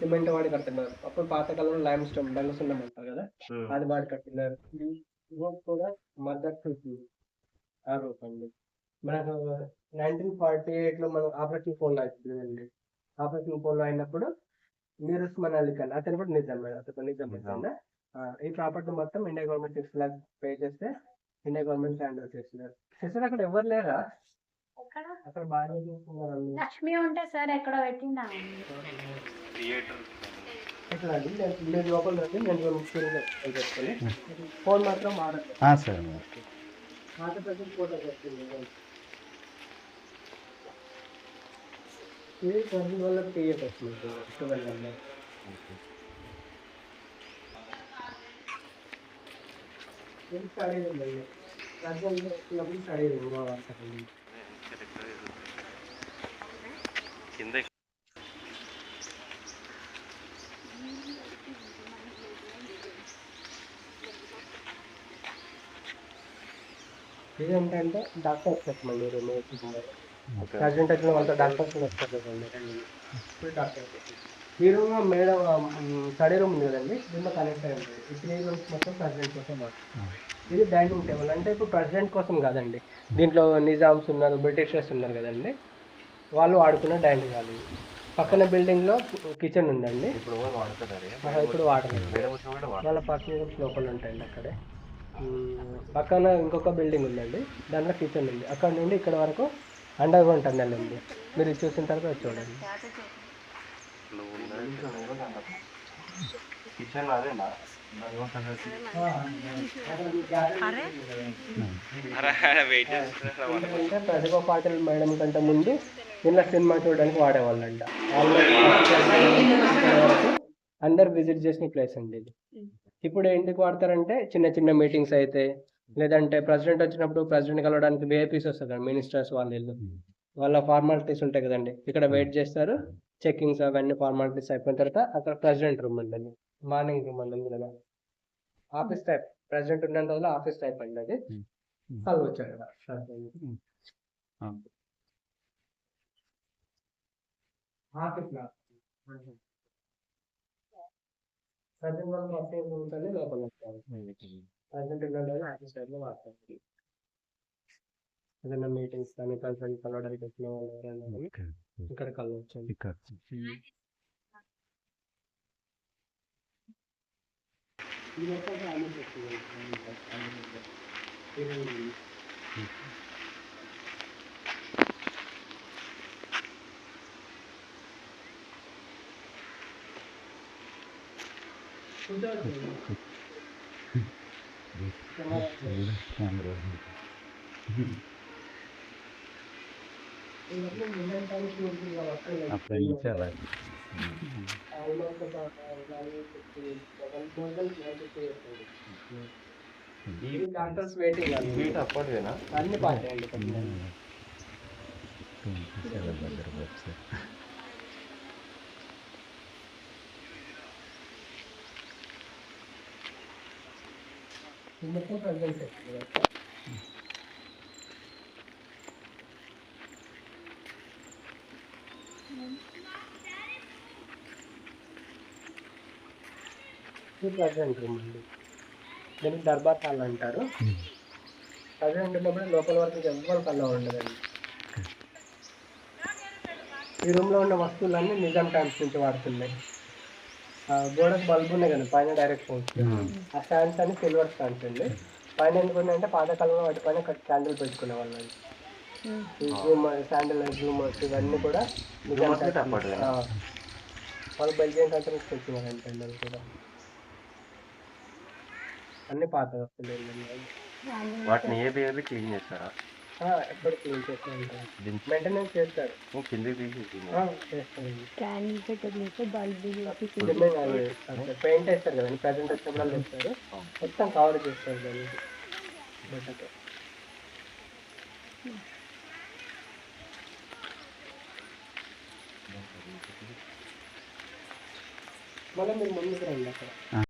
Cement వాడి కడుతున్నారు. అప్పుడు పాతకాలంలో లైమ్ స్టోన్ బంగసున్నం అంటారు కదా? అది వాడి కట్టినారు ఈ కూడా మదర్ టు ఆ రూప్ అండి మనకు నైన్టీన్ ఫార్టీ ఎయిట్లో మనం ఆపరేషన్ ఫోన్ అవుతుందండి ఆపరేషన్ ఫోన్ అయినప్పుడు నీరజ్ మనాలి కన్నా అతను కూడా నిజాం అతను నిజాం ఈ ప్రాపర్టీ మొత్తం India government six lakh pay చేస్తే ఇండియా గవర్నమెంట్ హ్యాండ్ ఓవర్ చేస్తున్నారు చేస్తారు అక్కడ ఎవరు లేరా? ఎక్కడ? అక్కడ బాగా చూస్తున్నారు వాళ్ళు. లక్ష్మి ఉంటే సార్ ఎక్కడ పెట్టిందా? థియేటర్ ఎట్లా అండి నేను మీరు లోపల రండి నేను రెండు స్క్రీన్లో పెట్టుకొని ఫోన్ మాత్రం మారదు. సరే పాత ప్రజెంట్ ఫోటో పెట్టింది ఇది ట్వంటీ వల్ల టీఎఫ్ వస్తుంది ట్వెల్వ్ వల్ల ఇది స్టడీ ఉందండి? ప్రజెంట్ వచ్చినప్పుడు స్టడీ ఉంది మా వార్తకండి కింద ఇది ఏంటంటే డాక్టర్ వస్తారు మళ్ళీ రెండు ప్రజెంట్ వచ్చిన వాళ్ళతో డాక్టర్స్ వస్తారు కదండి ఇప్పుడు డాక్టర్ ఈ రూమ్ మేడం స్టడీ రూమ్ ఉంది కదండి దీంట్లో కనెక్ట్ అయి ఉంటుంది. ఈ త్రీ రూమ్స్ మొత్తం ప్రెసిడెంట్ కోసం. ఇది డైనింగ్ టేబుల్ అంటే ఇప్పుడు ప్రెసిడెంట్ కోసం కాదండి. దీంట్లో నిజామ్స్ ఉన్నారు బ్రిటిషర్స్ ఉన్నారు కదండి. వాళ్ళు వాడుకున్న డైనింగ్ హాల్. ఇది పక్కన బిల్డింగ్లో కిచెన్ ఉందండి. ఇప్పుడు ఇప్పుడు వాడలేదు. రూమ్స్ లోపల ఉంటాయండి అక్కడే. పక్కన ఇంకొక బిల్డింగ్ ఉందండి. దాంట్లో కిచెన్ ఉంది. అక్కడ నుండి ఇక్కడ వరకు అండర్ గ్రౌండ్ టన్నెల్ ఉంది. మీరు చూసిన తర్వాత చూడండి. కిచెన్ అదేనా ప్రతిభా పాటిల్ మేడం కంటే ముందు దీనిలో సినిమా చూడడానికి వాడేవాళ్ళంట. అందరు విజిట్ చేసిన ప్లేస్ అండి ఇది. ఇప్పుడు ఎందుకు వాడతారంటే చిన్న చిన్న మీటింగ్స్ అయితే లేదంటే ప్రెసిడెంట్ వచ్చినప్పుడు ప్రెసిడెంట్ కలవడానికి విఐపీస్ వస్తారు మినిస్టర్స్ వాళ్ళు వీళ్ళు వాళ్ళ ఫార్మాలిటీస్ ఉంటాయి కదండి. ఇక్కడ వెయిట్ చేస్తారు చెక్కింగ్స్ అవన్నీ ఫార్మాలిటీస్ అయిపోయిన తర్వాత అక్కడ ప్రెసిడెంట్ రూమ్ ఉందండి మార్నింగ్ రూమ్ ఉంటుంది కదా ఆఫీస్ టైప్ ప్రెసిడెంట్ ఉన్న రోజులు ఆఫీస్ టైప్ అండి అది. Hmm. వాళ్ళు వచ్చారు కదా Ah. ఆఫీస్లో ప్రెసిడెంట్ వాళ్ళు ఆఫీస్ ఉంటుంది లోపల వస్తారు ప్రెసిడెంట్ ఉన్న రోజులు ఆఫీస్ టైప్లో వాడతారు. ఏదైనా మీటింగ్స్ కానీ ప్రెసిడెంట్ కలవడానికి వచ్చిన వాళ్ళు ఎవరైనా ఇక్కడ కలవచ్చు ఇక్కడ. ఇది ఒక ఫ్యామిలీ सुधर कैमरा आपका नीचे आ रहा है Even after sweating, feet upward, है ना? अन्य पार्ट है लेकिन। तुम किसे लगा कर बच्चे? మొత్తం రూమ్ అండి దీనికి దర్బార్ హాల్ అంటారు ప్రెసిడెంట్ ఉన్నప్పుడు లోపల వరకు ఎవ్వరు కల్లా ఉండదండి ఈ రూమ్లో ఉన్న వస్తువులన్నీ నిజాం టైమ్స్ నుంచి వాడుతున్నాయి. గోడకు బల్బు ఉన్నాయి కదా పైన డైరెక్ట్ ఆ స్టాండ్స్ అన్ని సిల్వర్ స్టాండ్స్ అండి. పైన ఎందుకు అంటే పాతకాలంలో వాటి పైన క్యాండిల్ పెట్టుకునే ఈ జూమ్ శాండిల్ జూమర్స్ ఇవన్నీ కూడా. వాళ్ళు బెల్జియన్ కంట్రీ నుంచి అవి కూడా. అన్ని పాత ఏంటండి వాటిని ఏ క్లీన్ చేస్తారా? ఎప్పుడు క్లీన్ చేస్తూ ఉంటారు దించి. మెయింటెనెన్స్ చేస్తారు. పెయింట్ వేస్తారు కదండి ప్రజెంట్ వచ్చినప్పుడు వేస్తారు. మొత్తం కవర్ చేస్తారు దాన్ని. బట్టతో మళ్ళీ మీరు ముందుకు రండి అక్కడ.